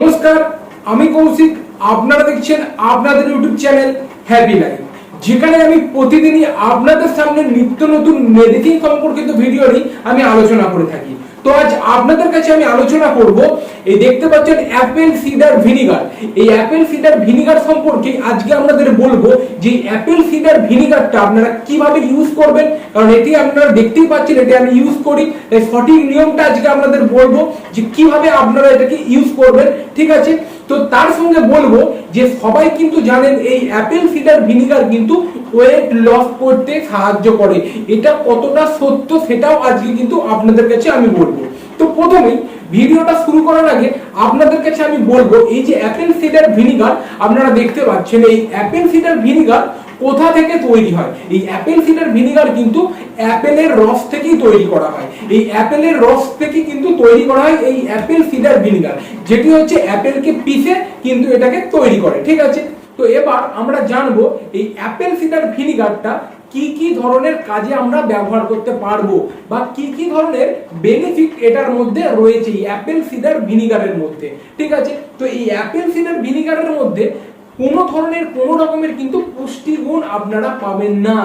নমস্কার, আমি কৌশিক, আপনারা দেখছেন আপনাদের ইউটিউব চ্যানেল হ্যাপি লাইফ যেখানে আমি প্রতিদিনই আপনাদের সামনে নিত্য নতুন মেডিকেল সম্পর্কিত ভিডিও নিয়ে আমি আলোচনা করে থাকি। তো আজ আপনাদের কাছে আমি আলোচনা করব, এই দেখতে পাচ্ছেন অ্যাপেল সিডার ভিনিগার এই অ্যাপেল সিডার ভিনিগার সম্পর্কে আজকে আপনাদের বলব যে অ্যাপেল সিডার ভিনিগারটা আপনারা কীভাবে ইউজ করবেন, কারণ এটি আপনারা দেখতেই পাচ্ছেন, এটি আমি ইউজ করি, তাই সঠিক নিয়মটা আজকে আপনাদের বলব যে কীভাবে আপনারা এটাকে ইউজ করবেন, ঠিক আছে? তো তার সঙ্গে বলব যে সবাই কিন্তু জানেন এই অ্যাপেল সিডার ভিনিগার কিন্তু ওয়েট লস করতে সাহায্য করে। এটা কতটা সত্য সেটাও আজকে কিন্তু আপনাদের কাছে আমি বলব। তো প্রথমেই ভিডিওটা শুরু করার আগে আপনাদের কাছে আমি বলব, এই যে অ্যাপেল সিডার ভিনিগার আপনারা দেখতে পাচ্ছেন, এই অ্যাপেল সিডার ভিনিগার কোথা থেকে তৈরি হয়? এই অ্যাপেল সিডার ভিনিগার কিন্তু অ্যাপেলের রস থেকেই তৈরি করা হয়। এই অ্যাপেলের রস থেকে কিন্তু তৈরি করা হয় এই অ্যাপেল সিডার ভিনিগার যেটি হচ্ছে অ্যাপেলকে পিষে কিন্তু এটাকে তৈরি করে, ঠিক আছে? তো এবার আমরা জানব, এই অ্যাপেল সিডার ভিনিগারটা কি কি ধরনের কাজে আমরা ব্যবহার করতে পারব? বা কি কি ধরনের বেনিফিট এটার মধ্যে রয়েছে? এই অ্যাপেল সিডার ভিনিগারের মধ্যে। ঠিক আছে? তো এই অ্যাপেল সিডার ভিনিগারের মধ্যে কোনো ধরনের, কোনো রকমের কিন্তু পুষ্টিগুণ আপনারা পাবেন না।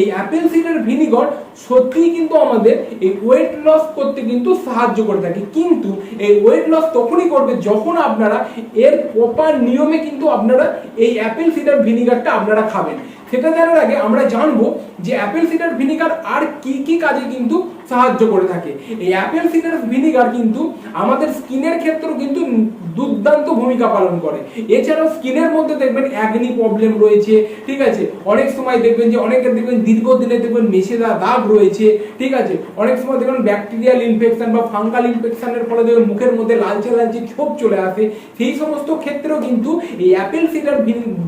এই অ্যাপেল সিডার ভিনিগার সত্যিই কিন্তু আমাদের এই ওয়েট লস করতে কিন্তু সাহায্য করে থাকে। কিন্তু এই ওয়েট লস তখনই করবে যখন আপনারা এর প্রপার নিয়মে কিন্তু আপনারা এই অ্যাপেল সিডার ভিনিগারটা আপনারা খাবেন। সেটা জানার আগে আমরা জানব যে অ্যাপেল সিডার ভিনিগার আর কি কি কাজে কিন্তু সাহায্য করে থাকে। এই অ্যাপেল সিডার ভিনিগার কিন্তু আমাদের স্কিনের ক্ষেত্রেও কিন্তু দুর্দান্ত ভূমিকা পালন করে। এছাড়াও স্কিনের মধ্যে দেখবেন অ্যাগনি প্রবলেম রয়েছে, ঠিক আছে? অনেক সময় দেখবেন যে অনেকের দেখবেন দীর্ঘদিনে দেখবেন মেছেদা দাগ রয়েছে, ঠিক আছে? অনেক সময় দেখবেন ব্যাকটেরিয়াল ইনফেকশন বা ফাঙ্গাল ইনফেকশনের ফলে দেখবেন মুখের মধ্যে লালচে লালচে ছোপ চলে আসে। সেই সমস্ত ক্ষেত্রেও কিন্তু এই অ্যাপেল সিডার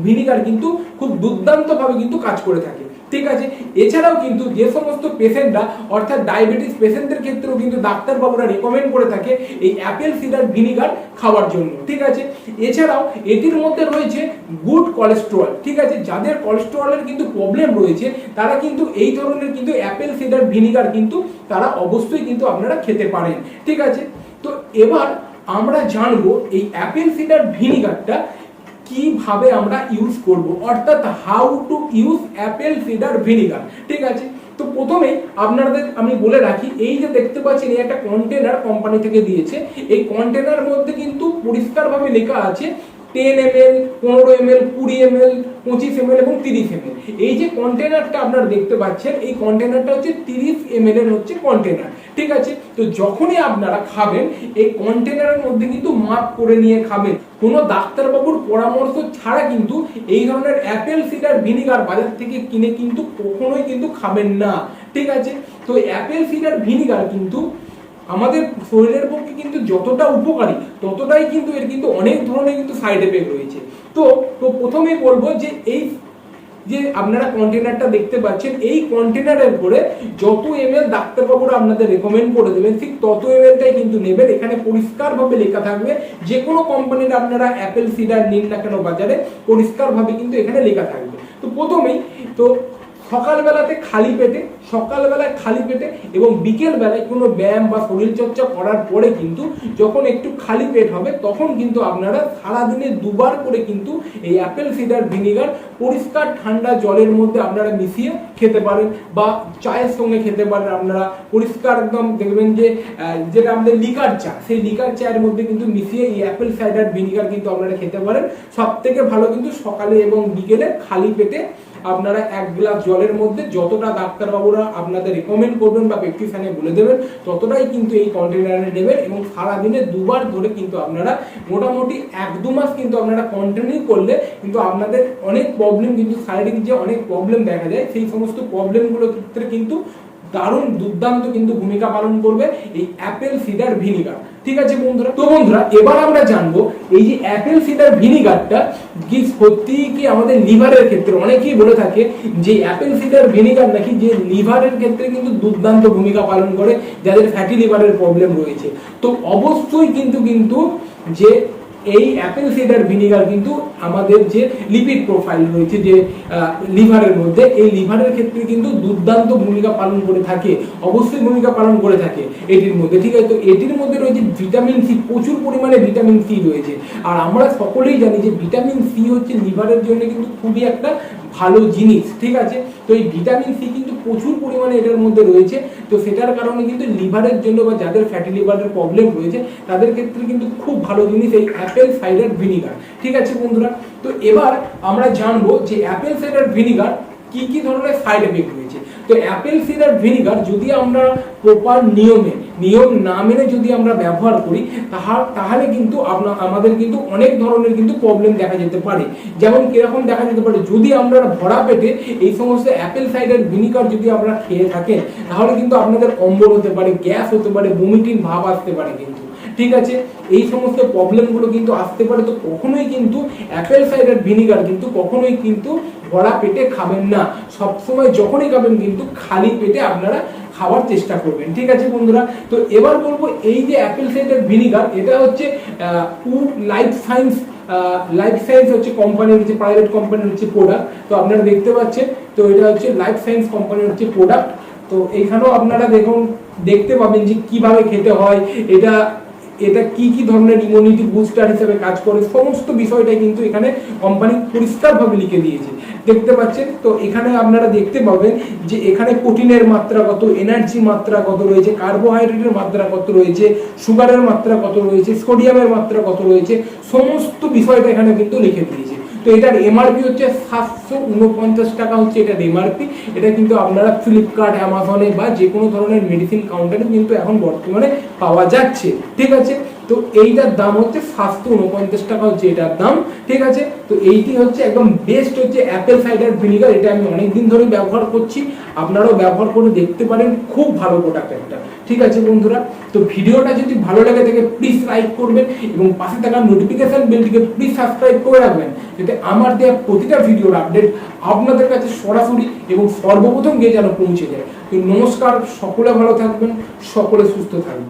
ভিনিগার কিন্তু খুব দুর্দান্তভাবে কিন্তু কাজ করে থাকে। ঠিক আছে? এছাড়াও কিন্তু যে সমস্ত পেশেন্টরা অর্থাৎ ডায়াবেটিস পেশেন্টদের ক্ষেত্রেও কিন্তু ডাক্তারবাবুরা রেকমেন্ড করে থাকে এই অ্যাপেল সিডার ভিনিগার খাওয়ার জন্য, ঠিক আছে? এছাড়াও এটির মধ্যে রয়েছে গুড কোলেস্ট্রল ঠিক আছে? যাদের কোলেস্ট্রলের কিন্তু প্রবলেম রয়েছে, তারা কিন্তু এই ধরনের কিন্তু অ্যাপেল সিডার ভিনিগার কিন্তু তারা অবশ্যই কিন্তু আপনারা খেতে পারেন, ঠিক আছে? তো এবার আমরা জানব এই অ্যাপেল সিডার ভিনিগারটা কীভাবে আমরা ইউজ করব? অর্থাৎ how to use apple cider vinegar ঠিক আছে? তো প্রথমে আপনাদের আমি বলে রাখি, এই যে দেখতে পাচ্ছেন, এই একটা কন্টেনার কোম্পানি থেকে দিয়েছে। এই কন্টেনার মধ্যে কিন্তু পরিষ্কারভাবে লেখা আছে টেন এম এল পনেরো এম এল কুড়ি এম এল পঁচিশ এম এল এবং তিরিশ এম এল এই যে কন্টেনারটা আপনারা দেখতে পাচ্ছেন, এই কন্টেনারটা হচ্ছে তিরিশ এম এল এর হচ্ছে কন্টেনার ঠিক আছে? তো যখনই আপনারা খাবেন, এই কন্টেনারের মধ্যে কিন্তু মাপ করে নিয়ে খাবেন। কোনো ডাক্তারবাবুর পরামর্শ ছাড়া কিন্তু এই ধরনের অ্যাপেল, সিডার, ভিনিগার বাজার থেকে কিনে কিন্তু কখনোই কিন্তু খাবেন না। ঠিক আছে? তো অ্যাপেল, সিডার, ভিনিগার কিন্তু আমাদের শরীরের পক্ষে কিন্তু যতটা উপকারী, ততটাই কিন্তু এর কিন্তু অনেক ধরনের কিন্তু সাইড এফেক্ট রয়েছে। তো তো প্রথমেই বলব যে এই যে আপনারা কন্টেনারটা দেখতে পাচ্ছেন, এই কন্টেনারের উপরে যত এম এল ডাক্তারবাবুরা আপনাদের রেকমেন্ড করে দেবেন, ঠিক তত এম এলটাই কিন্তু নেবেন। এখানে পরিষ্কারভাবে লেখা থাকবে, যে কোনো কোম্পানির আপনারা অ্যাপেল সিডার নিন না কেন বাজারে, পরিষ্কারভাবে কিন্তু এখানে লেখা থাকবে। তো প্রথমেই, তো সকালবেলাতে খালি পেটে, সকালবেলায় খালি পেটে এবং বিকেলবেলায় কোনো ব্যায়াম বা শরীরচর্চা করার পরে কিন্তু যখন একটু খালি পেট হবে, তখন কিন্তু আপনারা সারাদিনে দুবার করে কিন্তু এই অ্যাপেল সিডার ভিনিগার পরিষ্কার ঠান্ডা জলের মধ্যে আপনারা মিশিয়ে খেতে পারেন বা চায়ের সঙ্গে খেতে পারেন আপনারা। পরিষ্কার একদম দেখবেন যে যেটা আমাদের লিকার চা, সেই লিকার চায়ের মধ্যে কিন্তু মিশিয়ে এই অ্যাপেল সাইডার ভিনিগার কিন্তু আপনারা খেতে পারেন। সব থেকে ভালো কিন্তু সকালে এবং বিকেলে খালি পেটে আপনারা এক গ্লাস জলের মধ্যে যতটা ডাক্তারবাবুরা আপনাদের রেকমেন্ড করবেন বা প্রেসক্রিপশনে বলে দেবেন, ততটাই কিন্তু এই কন্টেনারে নেবেন এবং সারাদিনে দুবার ধরে কিন্তু আপনারা মোটামুটি এক দু মাস কিন্তু আপনারা কন্টিনিউ করলে কিন্তু আপনাদের অনেক প্রবলেম কিন্তু শারীরিক যে অনেক প্রবলেম দেখা যায়, সেই সমস্ত প্রবলেমগুলোর ক্ষেত্রে কিন্তু দারুণ দুর্দান্ত কিন্তু ভূমিকা পালন করবে এই অ্যাপেল সিডার ভিনিগার ঠিক আছে বন্ধুরা? তো বন্ধুরা, এবার আমরা জানব এই যে অ্যাপেল সিডার ভিনিগারটা কি সত্যি কি আমাদের লিভারের ক্ষেত্রে, অনেকেই বলে থাকে যে অ্যাপেল সিডার ভিনিগার নাকি যে লিভারের ক্ষেত্রে কিন্তু দুর্দান্ত ভূমিকা পালন করে, যাদের ফ্যাটি লিভারের প্রবলেম রয়েছে। তো অবশ্যই কিন্তু কিন্তু যে এই অ্যাপেল সিডার ভিনিগার কিন্তু আমাদের যে লিপিড প্রোফাইল রয়েছে, যে লিভারের মধ্যে, এই লিভারের ক্ষেত্রে কিন্তু দুর্দান্ত ভূমিকা পালন করে থাকে, অবশ্যই ভূমিকা পালন করে থাকে এটির মধ্যে, ঠিক আছে? তো এটির মধ্যে রয়েছে ভিটামিন সি প্রচুর পরিমাণে ভিটামিন সি রয়েছে। আর আমরা সকলেই জানি যে ভিটামিন সি হচ্ছে লিভারের জন্য কিন্তু খুবই একটা ভালো জিনিস, ঠিক আছে? তো এই ভিটামিন সি কিন্তু প্রচুর পরিমাণে এটার মধ্যে রয়েছে। তো সেটার কারণে কিন্তু লিভারের জন্য বা যাদের ফ্যাটি লিভারের প্রবলেম রয়েছে, তাদের ক্ষেত্রে কিন্তু খুব ভালো জিনিস এই অ্যাপেল সাইডার ভিনিগার ঠিক আছে বন্ধুরা? তো এবার আমরা জানব যে অ্যাপেল সাইডার ভিনিগার কি কি ধরনের সাইড এফেক্ট রয়েছে। তো অ্যাপেল সিডার ভিনিগার যদি আমরা প্রপার নিয়মে, নিয়ম না মেনে যদি আমরা ব্যবহার করি, তাহা তাহলে কিন্তু আপনার আমাদের কিন্তু অনেক ধরনের কিন্তু প্রবলেম দেখা যেতে পারে। যেমন কীরকম দেখা যেতে পারে, যদি আমরা ভরা পেটে এই সমস্ত অ্যাপেল সাইডার ভিনিগার যদি আমরা খেয়ে থাকেন, তাহলে কিন্তু আপনাদের অম্বল হতে পারে, গ্যাস হতে পারে বমিটিং ভাব আসতে পারে কিন্তু। ঠিক আছে? এই সমস্ত প্রবলেমগুলো কিন্তু আসতে পারে। তো কখনোই কিন্তু অ্যাপেল সাইডার ভিনিগার কিন্তু কখনোই কিন্তু ভরা পেটে খাবেন না। সবসময় যখনই খাবেন কিন্তু খালি পেটে আপনারা খাওয়ার চেষ্টা করবেন। ঠিক আছে বন্ধুরা? তো এবার বলব এই যে অ্যাপেল সাইডার ভিনিগার এটা হচ্ছে লাইফ সায়েন্স লাইফ সায়েন্স হচ্ছে কোম্পানির হচ্ছে প্রাইভেট কোম্পানির হচ্ছে প্রোডাক্ট তো আপনারা দেখতে পাচ্ছেন, তো এটা হচ্ছে লাইফ সায়েন্স কোম্পানির হচ্ছে প্রোডাক্ট তো এখানেও আপনারা দেখুন, দেখতে পাবেন যে কীভাবে খেতে হয়। এটা এটা কি কি ধরনের ইমিউনিটি বুস্টার হিসেবে কাজ করে, সমস্ত বিষয়টাই কিন্তু এখানে কোম্পানি পরিষ্কারভাবে লিখে দিয়েছে। দেখতে পাচ্ছেন? তো এখানে আপনারা দেখতে পাবেন যে এখানে প্রোটিনের মাত্রা কত এনার্জি মাত্রা কত রয়েছে কার্বোহাইড্রেটের মাত্রা কত রয়েছে সুগারের মাত্রা কত রয়েছে সোডিয়ামের মাত্রা কত রয়েছে, সমস্ত বিষয়টা এখানে কিন্তু লিখে দিয়েছে। তো এটার এমআরপি হচ্ছে সাতশো উনপঞ্চাশ টাকা হচ্ছে এটার এমআরপি এটা কিন্তু আপনারা ফ্লিপকার্ট অ্যামাজনে বা যে কোনো ধরনের মেডিসিন কাউন্টারে কিন্তু এখন বর্তমানে পাওয়া যাচ্ছে। ঠিক আছে? তো এইটার দাম হচ্ছে সাতশো উনপঞ্চাশ টাকা হচ্ছে এটার দাম, ঠিক আছে? তো এইটি হচ্ছে একদম বেস্ট হচ্ছে অ্যাপেল সাইডার ভিনিগার এটা আমি অনেকদিন ধরেই ব্যবহার করছি। আপনারাও ব্যবহার করে দেখতে পারেন, খুব ভালো প্রোডাক্ট একটা, ঠিক আছে বন্ধুরা? তো ভিডিওটা যদি ভালো লাগে থাকে প্লিজ লাইক করবেন এবং পাশে থাকা নোটিফিকেশান বেলটিকে প্লিজ সাবস্ক্রাইব করে রাখবেন, যাতে আমার দেওয়া প্রতিটা ভিডিওর আপডেট আপনাদের কাছে সরাসরি এবং সর্বপ্রথম গিয়ে যেন পৌঁছে যায়। তো নমস্কার, সকলে ভালো থাকবেন, সকলে সুস্থ থাকবেন।